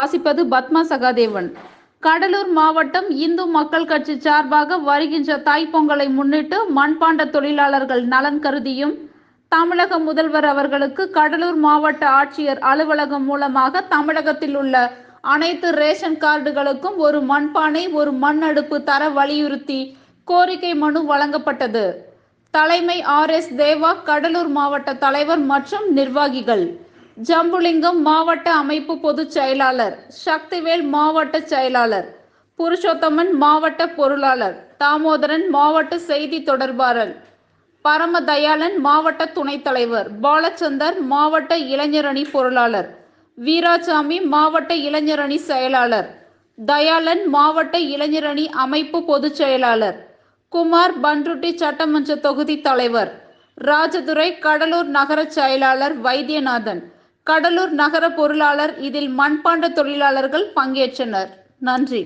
வாசிப்பது பத்மா சகாதேவன். கடலூர் மாவட்டம் இந்து மக்கள் கட்சி சார்பாக வருகின்ற தாய்ப்பொங்கலை முன்னிட்டு மண்பாண்ட தொழிலாளர்கள் நலன் கருதியும் தமிழக முதல்வர் அவர்களுக்கு கடலூர் மாவட்ட ஆட்சியர் அலுவலகம் மூலமாக தமிழகத்தில் உள்ள அனைத்து ரேஷன் கார்டுகளுக்கும் ஒரு மண்பானை ஒரு மண் அடுப்பு தர வலியுறுத்தி கோரிக்கை மனு வழங்கப்பட்டது. தலைமை ஆர் எஸ் தேவா கடலூர் மாவட்ட தலைவர் மற்றும் நிர்வாகிகள். ஜம்புலிங்கம் மாவட்ட அமைப்பு பொதுச் செயலாளர் சக்திவேல் மாவட்ட செயலாளர் புருஷோத்தமன் மாவட்ட பொருளாளர் தாமோதரன் மாவட்ட செய்தி தொடர்பாளர் பரமதயாளன் மாவட்ட துணைத் தலைவர் பாலச்சந்தர் மாவட்ட இளைஞரணி பொருளாளர் வீராசாமி மாவட்ட இளைஞரணி செயலாளர் தயாளன் மாவட்ட இளைஞரணி அமைப்பு பொதுச் செயலாளர் குமார் பன்ருட்டி சட்டமன்ற தொகுதி தலைவர் ராஜதுரை கடலூர் நகர செயலாளர் வைத்தியநாதன் கடலூர் நகர பொருளாளர் இதில் மண்பாண்ட தொழிலாளர்கள் பங்கேற்றனர். நன்றி.